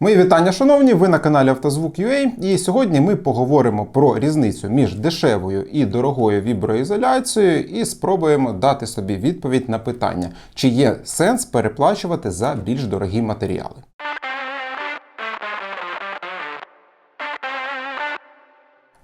Мої вітання, шановні! Ви на каналі Автозвук.ua і сьогодні ми поговоримо про різницю між дешевою і дорогою віброізоляцією і спробуємо дати собі відповідь на питання, чи є сенс переплачувати за більш дорогі матеріали.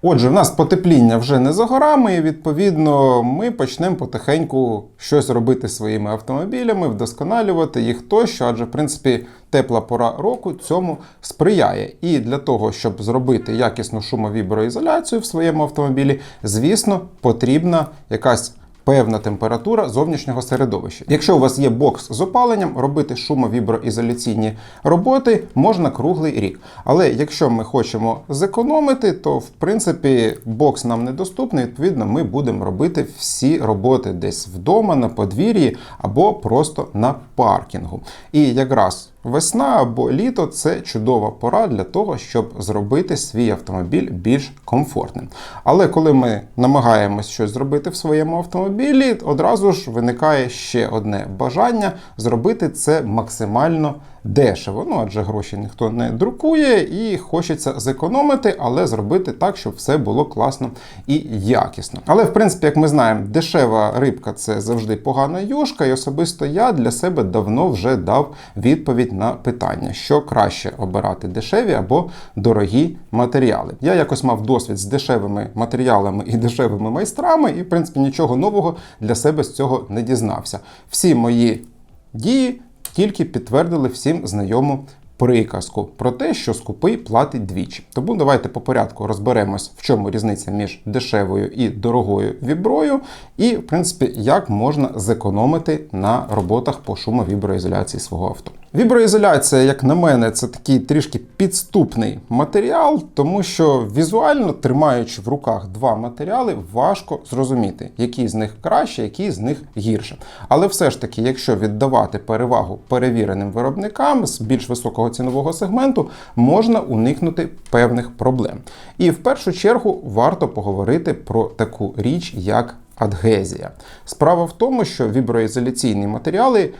Отже, в нас потепління вже не за горами, і відповідно ми почнемо потихеньку щось робити своїми автомобілями, вдосконалювати їх тощо, адже в принципі тепла пора року цьому сприяє. І для того, щоб зробити якісну шумовіброізоляцію в своєму автомобілі, звісно, потрібна якась певна температура зовнішнього середовища. Якщо у вас є бокс з опаленням, робити шумовіброізоляційні роботи можна круглий рік. Але якщо ми хочемо зекономити, то в принципі бокс нам недоступний. Відповідно, ми будемо робити всі роботи десь вдома, на подвір'ї або просто на паркінгу. І якраз Весна або літо це чудова пора для того, щоб зробити свій автомобіль більш комфортним. Але коли ми намагаємось щось зробити в своєму автомобілі, одразу ж виникає ще одне бажання зробити це максимально дешево. Ну адже гроші ніхто не друкує і хочеться зекономити, але зробити так, щоб все було класно і якісно. Але в принципі, як ми знаємо, дешева рибка це завжди погана юшка, і особисто я для себе давно вже дав відповідь на питання, що краще обирати дешеві або дорогі матеріали. Я якось мав досвід з дешевими матеріалами і дешевими майстрами, і в принципі нічого нового для себе з цього не дізнався. Всі мої дії тільки підтвердили всім знайому приказку про те, що скупий платить двічі. Тому давайте по порядку розберемось, в чому різниця між дешевою і дорогою віброю, і, в принципі, як можна зекономити на роботах по шумовіброізоляції свого авто. Віброізоляція, як на мене, це такий трішки підступний матеріал, тому що візуально, тримаючи в руках два матеріали, важко зрозуміти, який з них краще, який з них гірше. Але все ж таки, якщо віддавати перевагу перевіреним виробникам з більш високого цінового сегменту, можна уникнути певних проблем. І в першу чергу варто поговорити про таку річ, як адгезія. Справа в тому, що віброізоляційні матеріали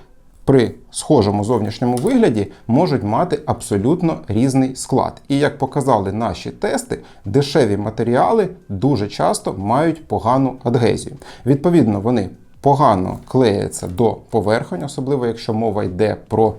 при схожому зовнішньому вигляді можуть мати абсолютно різний склад. І як показали наші тести, дешеві матеріали дуже часто мають погану адгезію. Відповідно, вони погано клеяться до поверхонь, особливо якщо мова йде про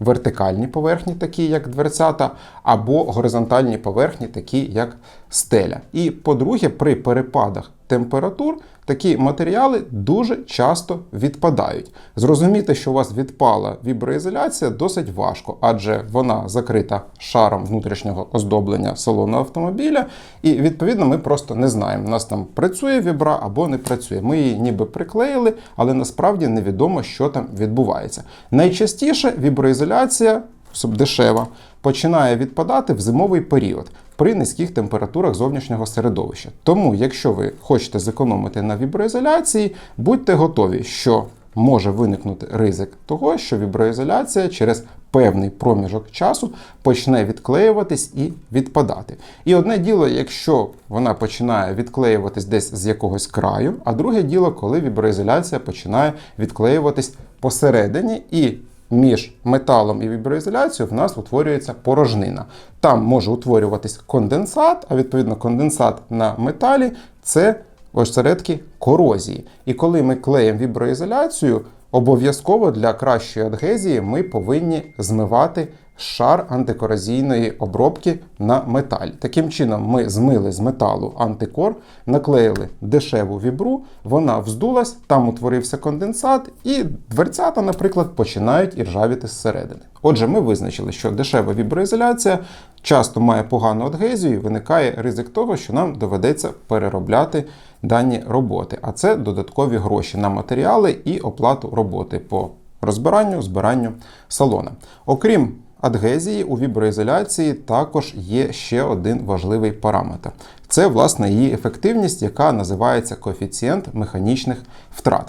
вертикальні поверхні, такі як дверцята, або горизонтальні поверхні, такі як стеля. І по-друге, при перепадах температур такі матеріали дуже часто відпадають. Зрозуміти, що у вас відпала віброізоляція, досить важко, адже вона закрита шаром внутрішнього оздоблення салону автомобіля, і відповідно ми просто не знаємо, у нас там працює вібра або не працює. Ми її ніби приклеїли, але насправді невідомо, що там відбувається. Найчастіше віброізоляція дешева, починає відпадати в зимовий період при низьких температурах зовнішнього середовища. Тому, якщо ви хочете зекономити на віброізоляції, будьте готові, що може виникнути ризик того, що віброізоляція через певний проміжок часу почне відклеюватись і відпадати. І одне діло, якщо вона починає відклеюватись десь з якогось краю, а друге діло, коли віброізоляція починає відклеюватись посередині і між металом і віброізоляцією в нас утворюється порожнина. Там може утворюватись конденсат, а відповідно конденсат на металі це осередки корозії. І коли ми клеїмо віброізоляцію, обов'язково для кращої адгезії ми повинні змивати шар антикорозійної обробки на металі. Таким чином, ми змили з металу антикор, наклеїли дешеву вібру, вона вздулась, там утворився конденсат, і дверцята, наприклад, починають іржавіти зсередини. Отже, ми визначили, що дешева віброізоляція часто має погану адгезію, і виникає ризик того, що нам доведеться переробляти дані роботи. А це додаткові гроші на матеріали і оплату роботи по розбиранню, збиранню салона. Окрім адгезії у віброізоляції також є ще один важливий параметр. Це, власне, її ефективність, яка називається коефіцієнт механічних втрат.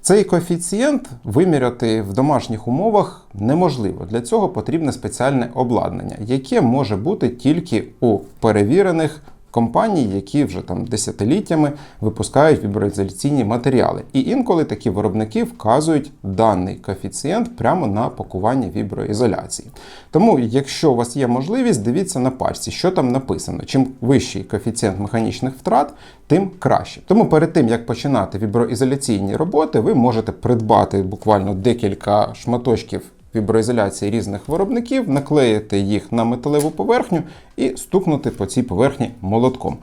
Цей коефіцієнт виміряти в домашніх умовах неможливо. Для цього потрібне спеціальне обладнання, яке може бути тільки у перевірених компаній, які вже там десятиліттями випускають віброізоляційні матеріали. І інколи такі виробники вказують даний коефіцієнт прямо на пакуванні віброізоляції. Тому, якщо у вас є можливість, дивіться на пачці, що там написано. Чим вищий коефіцієнт механічних втрат, тим краще. Тому перед тим як починати віброізоляційні роботи, ви можете придбати буквально декілька шматочків віброізоляції різних виробників, наклеїти їх на металеву поверхню і стукнути по цій поверхні молотком.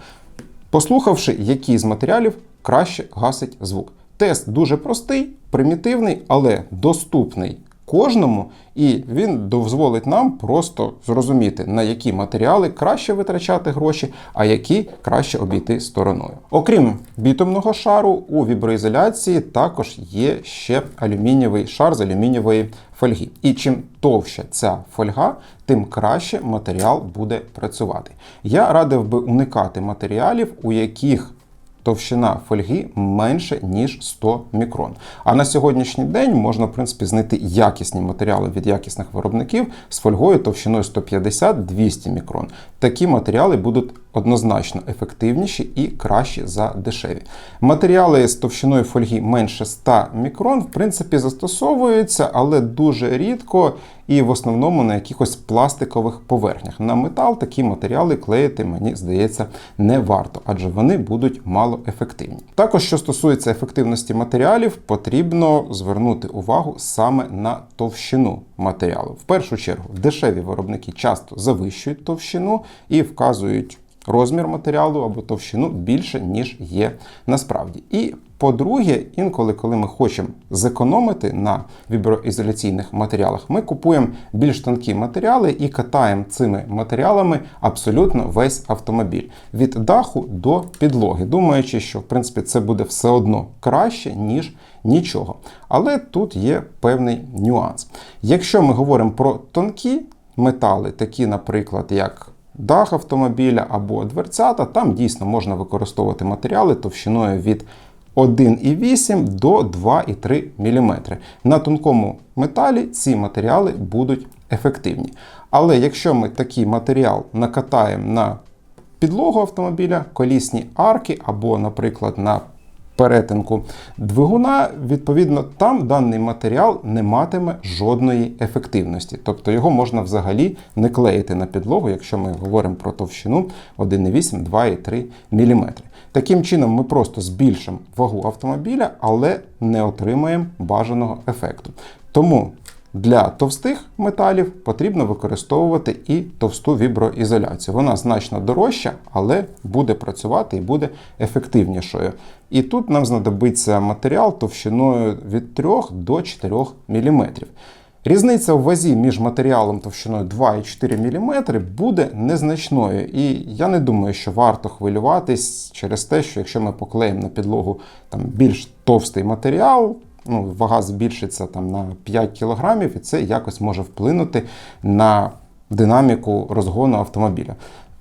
Послухавши, який з матеріалів краще гасить звук. Тест дуже простий, примітивний, але доступний кожному, і він дозволить нам просто зрозуміти, на які матеріали краще витрачати гроші, а які краще обійти стороною. Окрім бітумного шару, у віброізоляції також є ще алюмінієвий шар з алюмінієвої фольги. І чим товща ця фольга, тим краще матеріал буде працювати. Я радив би уникати матеріалів, у яких товщина фольги менше ніж 100 мікрон. А на сьогоднішній день можна в принципі знайти якісні матеріали від якісних виробників з фольгою товщиною 150-200 мікрон. Такі матеріали будуть однозначно ефективніші і кращі за дешеві. Матеріали з товщиною фольги менше 100 мікрон, в принципі, застосовуються, але дуже рідко і в основному на якихось пластикових поверхнях. На метал такі матеріали клеїти, мені здається, не варто, адже вони будуть мало ефективні. Також, що стосується ефективності матеріалів, потрібно звернути увагу саме на товщину матеріалу. В першу чергу, дешеві виробники часто завищують товщину і вказують розмір матеріалу або товщину більше, ніж є насправді. І по-друге, інколи, коли ми хочемо зекономити на віброізоляційних матеріалах, ми купуємо більш тонкі матеріали і катаємо цими матеріалами абсолютно весь автомобіль від даху до підлоги, думаючи, що в принципі це буде все одно краще, ніж нічого. Але тут є певний нюанс. Якщо ми говоримо про тонкі метали, такі, наприклад, як дах автомобіля або дверцята, там дійсно можна використовувати матеріали товщиною від 1,8 до 2,3 мм. На тонкому металі ці матеріали будуть ефективні. Але якщо ми такий матеріал накатаємо на підлогу автомобіля, колісні арки або, наприклад, на перетинку двигуна, відповідно, там даний матеріал не матиме жодної ефективності. Тобто його можна взагалі не клеїти на підлогу, якщо ми говоримо про товщину 1,8, 2,3 мм. Таким чином, ми просто збільшимо вагу автомобіля, але не отримаємо бажаного ефекту. Тому для товстих металів потрібно використовувати і товсту віброізоляцію. Вона значно дорожча, але буде працювати і буде ефективнішою. І тут нам знадобиться матеріал товщиною від 3 до 4 мм. Різниця в вазі між матеріалом товщиною 2,4 мм буде незначною. І я не думаю, що варто хвилюватись через те, що якщо ми поклеїмо на підлогу там більш товстий матеріал, ну, вага збільшиться там на 5 кг, і це якось може вплинути на динаміку розгону автомобіля.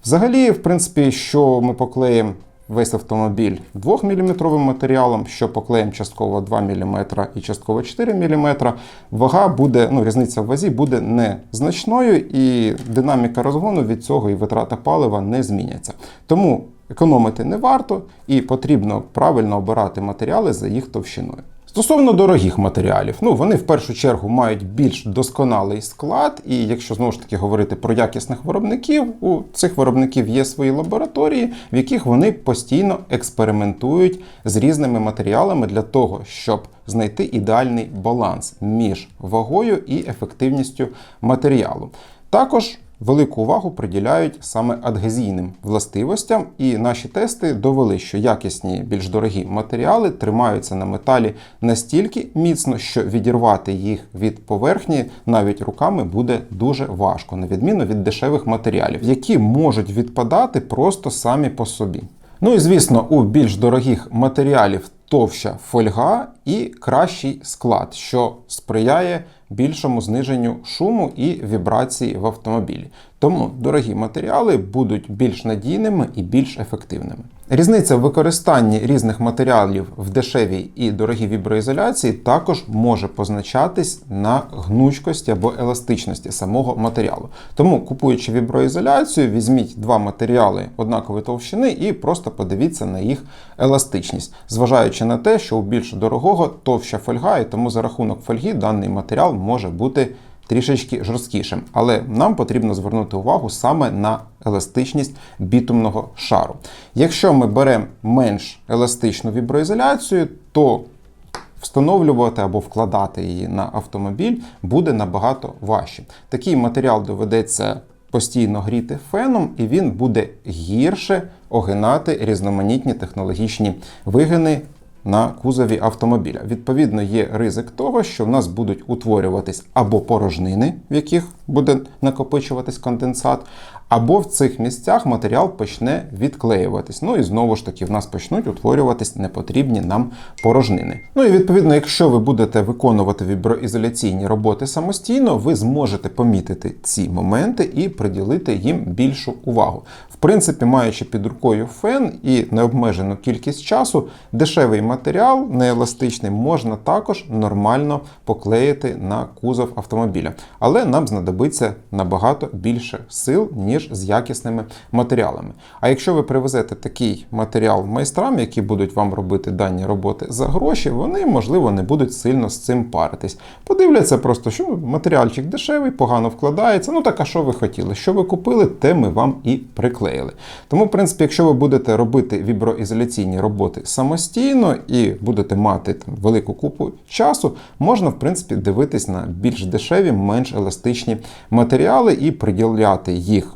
Взагалі, в принципі, що ми поклеїмо весь автомобіль 2-мм матеріалом, що поклеїмо частково 2 мм і частково 4 мм, вага буде, ну, різниця в вазі буде незначною, і динаміка розгону від цього і витрата палива не зміняться. Тому економити не варто і потрібно правильно обирати матеріали за їх товщиною. Стосовно дорогих матеріалів, ну вони в першу чергу мають більш досконалий склад, і якщо знову ж таки говорити про якісних виробників, у цих виробників є свої лабораторії, в яких вони постійно експериментують з різними матеріалами для того, щоб знайти ідеальний баланс між вагою і ефективністю матеріалу. Також велику увагу приділяють саме адгезійним властивостям, і наші тести довели, що якісні, більш дорогі матеріали тримаються на металі настільки міцно, що відірвати їх від поверхні навіть руками буде дуже важко, на відміну від дешевих матеріалів, які можуть відпадати просто самі по собі. Ну і звісно, у більш дорогих матеріалів товща фольга і кращий склад, що сприяє більшому зниженню шуму і вібрації в автомобілі. Тому дорогі матеріали будуть більш надійними і більш ефективними. Різниця в використанні різних матеріалів в дешевій і дорогій віброізоляції також може позначатись на гнучкості або еластичності самого матеріалу. Тому, купуючи віброізоляцію, візьміть два матеріали однакової товщини і просто подивіться на їх еластичність, зважаючи на те, що у більш дорогого товща фольга, і тому за рахунок фольги даний матеріал може бути трішечки жорсткішим. Але нам потрібно звернути увагу саме на еластичність бітумного шару. Якщо ми беремо менш еластичну віброізоляцію, то встановлювати або вкладати її на автомобіль буде набагато важче. Такий матеріал доведеться постійно гріти феном, і він буде гірше огинати різноманітні технологічні вигини на кузові автомобіля. Відповідно, є ризик того, що в нас будуть утворюватись або порожнини, в яких буде накопичуватись конденсат, або в цих місцях матеріал почне відклеюватись. Ну і знову ж таки, в нас почнуть утворюватись непотрібні нам порожнини. Ну і відповідно, якщо ви будете виконувати віброізоляційні роботи самостійно, ви зможете помітити ці моменти і приділити їм більшу увагу. В принципі, маючи під рукою фен і необмежену кількість часу, дешевий матеріал, нееластичний, можна також нормально поклеїти на кузов автомобіля. Але нам знадобиться набагато більше сил, ніж з якісними матеріалами. А якщо ви привезете такий матеріал майстрам, які будуть вам робити дані роботи за гроші, вони, можливо, не будуть сильно з цим паритись. Подивляться просто, що матеріальчик дешевий, погано вкладається. Ну так а що ви хотіли? Що ви купили, те ми вам і приклеїли. Тому, в принципі, якщо ви будете робити віброізоляційні роботи самостійно і будете мати там велику купу часу, можна, в принципі, дивитись на більш дешеві, менш еластичні матеріали і приділяти їх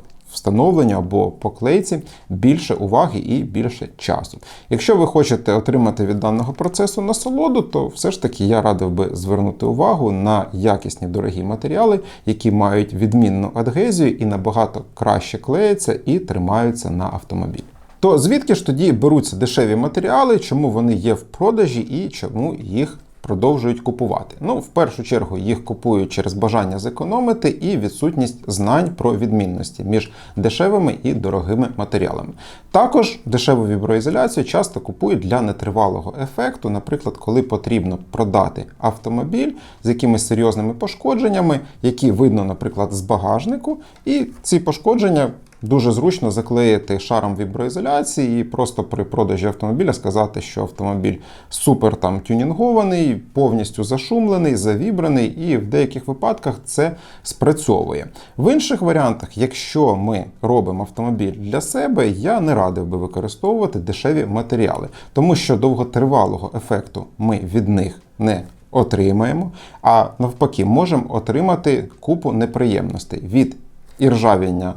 встановленню або поклейці більше уваги і більше часу. Якщо ви хочете отримати від даного процесу насолоду, то все ж таки я радив би звернути увагу на якісні дорогі матеріали, які мають відмінну адгезію і набагато краще клеяться і тримаються на автомобілі. То звідки ж тоді беруться дешеві матеріали, чому вони є в продажі і чому їх продовжують купувати. Ну, в першу чергу, їх купують через бажання зекономити і відсутність знань про відмінності між дешевими і дорогими матеріалами. Також дешеву віброізоляцію часто купують для нетривалого ефекту, наприклад, коли потрібно продати автомобіль з якимись серйозними пошкодженнями, які видно, наприклад, з багажнику, і ці пошкодження Дуже зручно заклеїти шаром віброізоляції і просто при продажі автомобіля сказати, що автомобіль супер там тюнінгований, повністю зашумлений, завібраний, і в деяких випадках це спрацьовує. В інших варіантах, якщо ми робимо автомобіль для себе, я не радив би використовувати дешеві матеріали, тому що довготривалого ефекту ми від них не отримаємо, а навпаки, можемо отримати купу неприємностей від іржавіння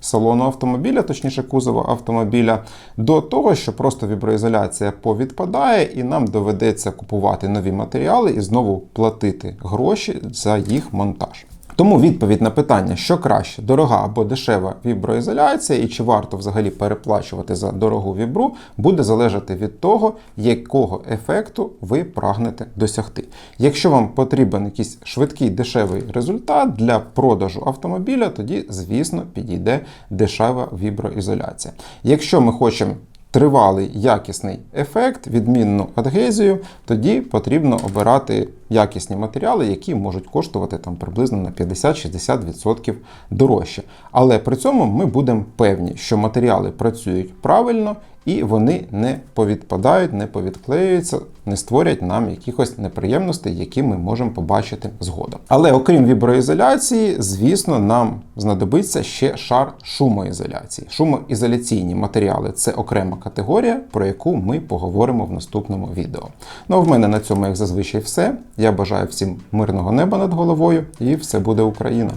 салону автомобіля, точніше кузова автомобіля, до того, що просто віброізоляція повідпадає, і нам доведеться купувати нові матеріали і знову платити гроші за їх монтаж. Тому відповідь на питання, що краще, дорога або дешева віброізоляція, і чи варто взагалі переплачувати за дорогу вібру, буде залежати від того, якого ефекту ви прагнете досягти. Якщо вам потрібен якийсь швидкий дешевий результат для продажу автомобіля, тоді, звісно, підійде дешева віброізоляція. Якщо ми хочемо тривалий якісний ефект, відмінну адгезію, тоді потрібно обирати якісні матеріали, які можуть коштувати там приблизно на 50-60% дорожче. Але при цьому ми будемо певні, що матеріали працюють правильно і вони не повідпадають, не повідклеюються, не створять нам якихось неприємностей, які ми можемо побачити згодом. Але окрім віброізоляції, звісно, нам знадобиться ще шар шумоізоляції. Шумоізоляційні матеріали це окрема категорія, про яку ми поговоримо в наступному відео. Ну а в мене на цьому, як зазвичай, все. Я бажаю всім мирного неба над головою, і все буде Україна!